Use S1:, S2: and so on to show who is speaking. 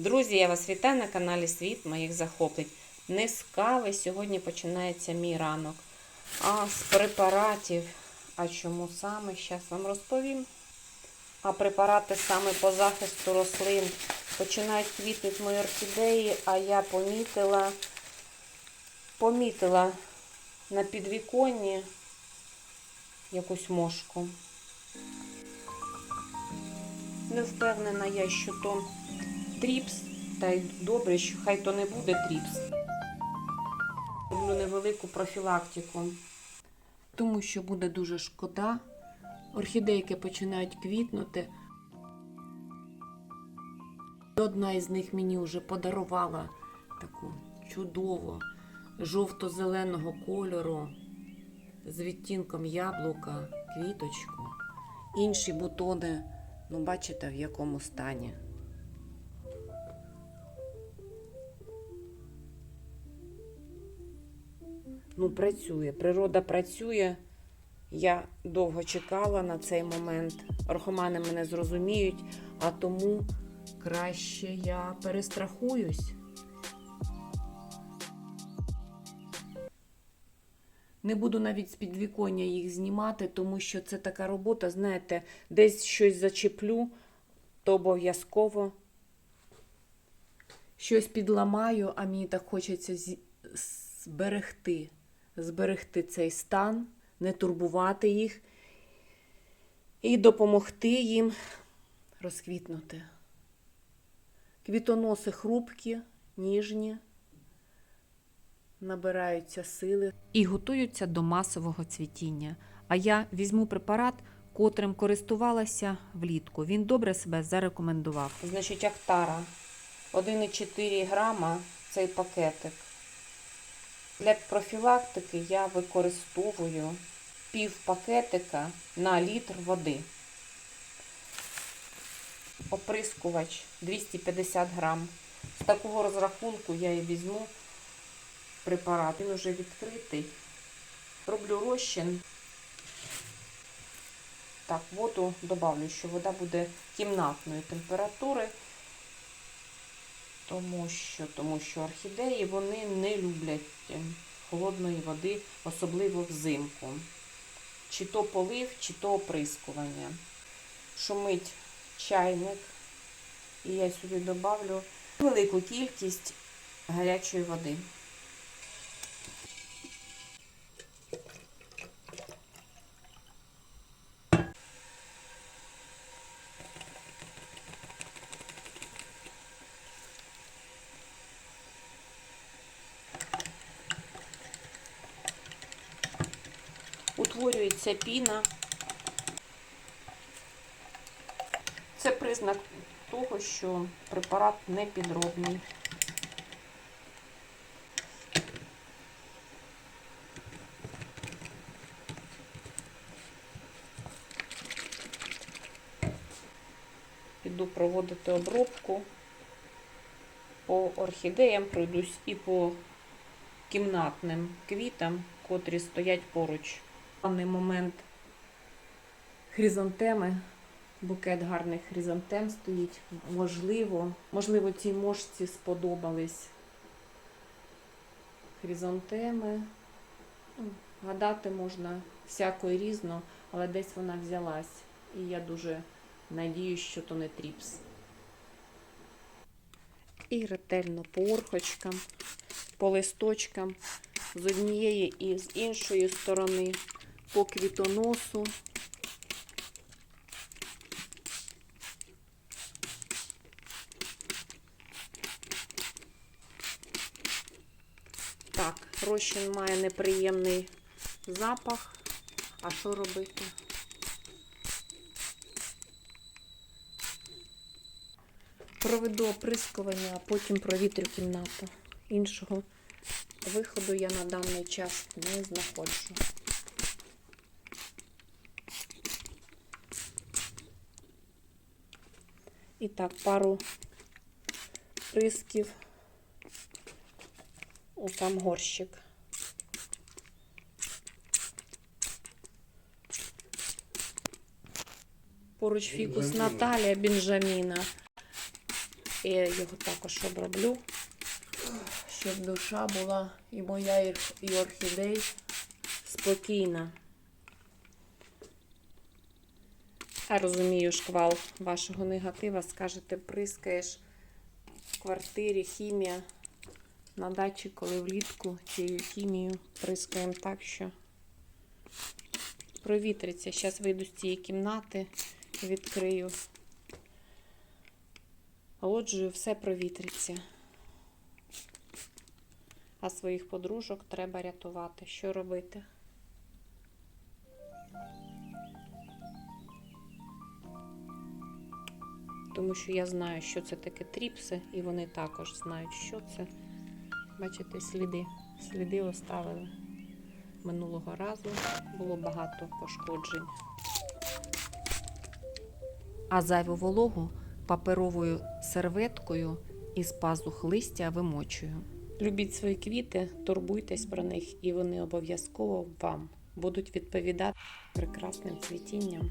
S1: Друзі, я вас вітаю на каналі Світ моїх захоплень. Не з кави сьогодні починається мій ранок, а з препаратів. А чому саме? Зараз вам розповім. А препарати саме по захисту рослин починають квітнути мої орхідеї, а я помітила, помітила на підвіконні якусь мошку. Не впевнена я, що то тріпс, та й добре, що хай то не буде тріпс. Роблю невелику профілактику. Тому що буде дуже шкода. Орхідейки починають квітнути. Одна із них мені вже подарувала таку чудову жовто-зеленого кольору з відтінком яблука, квіточку. Інші бутони, ну бачите, в якому стані. Ну, працює. Природа працює. Я довго чекала на цей момент. Орхомани мене зрозуміють, а тому краще я перестрахуюсь. Не буду навіть з підвіконня їх знімати, тому що це така робота, знаєте, десь щось зачеплю, то обов'язково щось підламаю, а мені так хочеться зберегти, зберегти цей стан, не турбувати їх і допомогти їм розквітнути. Квітоноси хрупкі, ніжні, набираються сили і готуються до масового цвітіння. А я візьму препарат, котрим користувалася влітку. Він добре себе зарекомендував. Значить, Актара 1,4 грама цей пакетик. Для профілактики я використовую пів пакетика на літр води. Оприскувач 250 грам. З такого розрахунку я і візьму препарат. Він уже відкритий. Роблю розчин. Так, воду добавлю, що вода буде кімнатної температури, тому що, тому що орхідеї вони не люблять е, холодної води, особливо взимку. Чи то полив, чи то оприскування. Шумить чайник. І я сюди додавлю велику кількість гарячої води. Утворюється піна. Це признак того, що препарат не підробний. Піду проводити обробку по орхідеям, пройдусь і по кімнатним квітам, котрі стоять поруч. В даний момент хризантеми, букет гарних хризантем стоїть. Можливо, можливо, цій мошці сподобались хризантеми. Ну, Гадати можна всякої різно, але десь вона взялась. І я дуже надіюсь, що то не тріпс. І ретельно по орхочкам, по листочкам з однієї і з іншої сторони по квітоносу. Так, розчин має неприємний запах. А що робити? Проведу оприскування, а потім провітрю кімнату. Іншого виходу я на даний час не знаходжу. І так, пару присків у сам горщик. Поруч фікус Наталія Бенджаміна. І я його також оброблю, щоб душа була і моя, і орхідей спокійна. Я розумію шквал вашого негатива. Скажете, прискаєш в квартирі хімія на дачі, коли влітку цією хімією прискаємо так, що провітриться. Зараз вийду з цієї кімнати відкрию. Отже, все провітриться. А своїх подружок треба рятувати. Що робити? Тому що я знаю, що це таке тріпси, і вони також знають, що це. Бачите, сліди. Сліди оставили. Минулого разу було багато пошкоджень. А зайву вологу паперовою серветкою із пазух листя вимочую. Любіть свої квіти, турбуйтесь про них, і вони обов'язково вам будуть відповідати прекрасним цвітінням